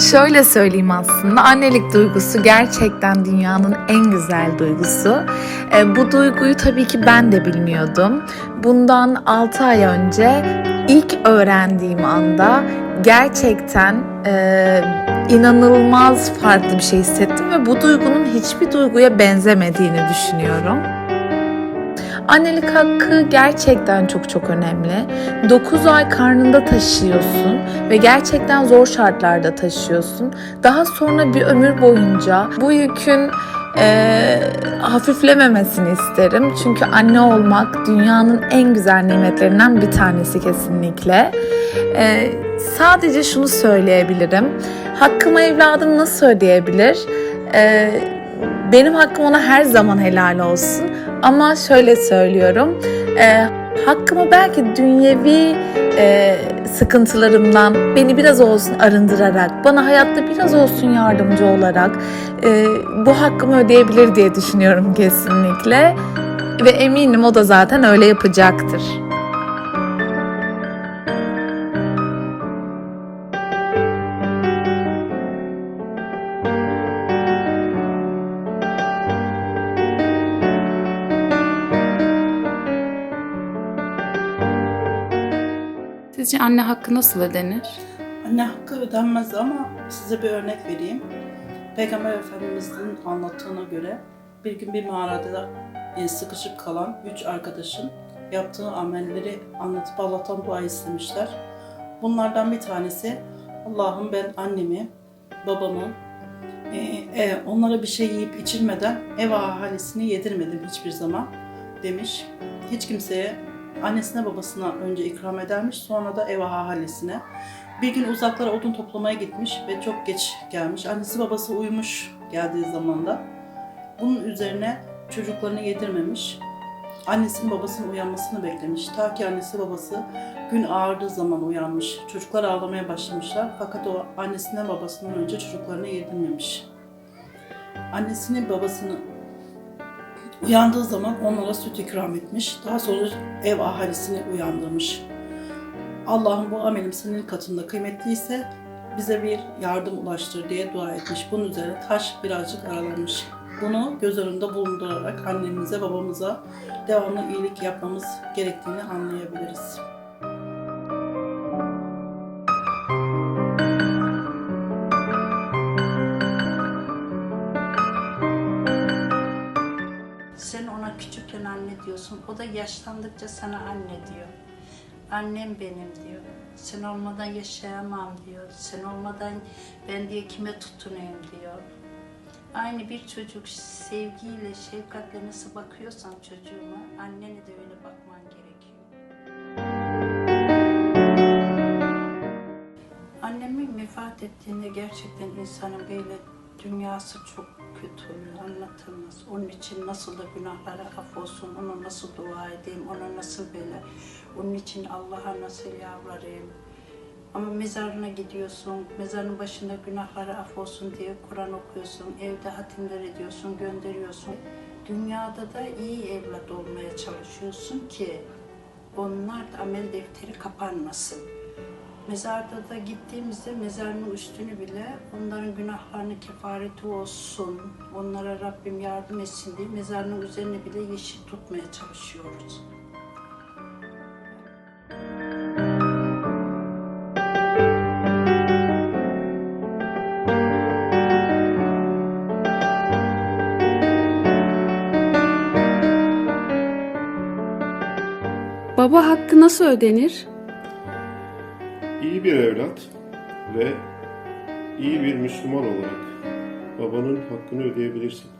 Şöyle söyleyeyim aslında annelik duygusu gerçekten dünyanın en güzel duygusu. E, bu duyguyu tabii ki ben de bilmiyordum. Bundan 6 ay önce ilk öğrendiğim anda gerçekten e, inanılmaz farklı bir şey hissettim ve bu duygunun hiçbir duyguya benzemediğini düşünüyorum. Annelik hakkı gerçekten çok çok önemli. 9 ay karnında taşıyorsun ve gerçekten zor şartlarda taşıyorsun. Daha sonra bir ömür boyunca bu yükün eee, hafiflememesini isterim. Çünkü anne olmak dünyanın en güzel nimetlerinden bir tanesi kesinlikle. Eee, sadece şunu söyleyebilirim. Hakkımı evladım nasıl ödeyebilir? Eee benim hakkım ona her zaman helal olsun. Ama şöyle söylüyorum. e, hakkımı belki dünyevi e, sıkıntılarımdan beni biraz olsun arındırarak, bana hayatta biraz olsun yardımcı olarak e, bu hakkımı ödeyebilir diye düşünüyorum kesinlikle. Ve eminim o da zaten öyle yapacaktır. Sizce anne hakkı nasıl ödenir? Anne hakkı ödenmez ama size bir örnek vereyim. Peygamber Efendimiz'in anlattığına göre bir gün bir mağarada sıkışıp kalan üç arkadaşın yaptığı amelleri anlatıp Allah'tan dua istemişler. Bunlardan bir tanesi Allah'ım ben annemi, babamı, e, e, onlara bir şey yiyip içirmeden ev ahalisini yedirmedim hiçbir zaman demiş. Hiç kimseye annesine babasına önce ikram edermiş sonra da ev ahalisine. Bir gün uzaklara odun toplamaya gitmiş ve çok geç gelmiş. Annesi babası uyumuş geldiği zaman da. Bunun üzerine çocuklarını yedirmemiş. Annesinin babasının uyanmasını beklemiş. Ta ki annesi babası gün ağardığı zaman uyanmış. Çocuklar ağlamaya başlamışlar. Fakat o annesinden babasından önce çocuklarını yedirmemiş. Annesinin babasını uyandığı zaman onlara süt ikram etmiş. Daha sonra ev ahalisini uyandırmış. Allah'ım bu amelim senin katında kıymetliyse bize bir yardım ulaştır diye dua etmiş. Bunun üzerine taş birazcık aralanmış. Bunu göz önünde bulundurarak annemize, babamıza devamlı iyilik yapmamız gerektiğini anlayabiliriz. Küçükken anne diyorsun. O da yaşlandıkça sana anne diyor. Annem benim diyor. Sen olmadan yaşayamam diyor. Sen olmadan ben diye kime tutunayım diyor. Aynı bir çocuk sevgiyle, şefkatle nasıl bakıyorsan çocuğuma, annene de öyle bakman gerekiyor. Annemin vefat ettiğinde gerçekten insanın böyle dünyası çok kötü anlatılmaz. Onun için nasıl da günahları af olsun, ona nasıl dua edeyim, ona nasıl böyle, onun için Allah'a nasıl yalvarayım. Ama mezarına gidiyorsun, mezarın başında günahları af olsun diye Kur'an okuyorsun, evde hatimler ediyorsun, gönderiyorsun. Dünyada da iyi evlat olmaya çalışıyorsun ki onlar da amel defteri kapanmasın. Mezarda da gittiğimizde mezarın üstünü bile onların günahlarını kefareti olsun, onlara Rabbim yardım etsin diye mezarının üzerini bile yeşil tutmaya çalışıyoruz. Baba hakkı nasıl ödenir? Bir evlat ve iyi bir Müslüman olarak babanın hakkını ödeyebilirsin.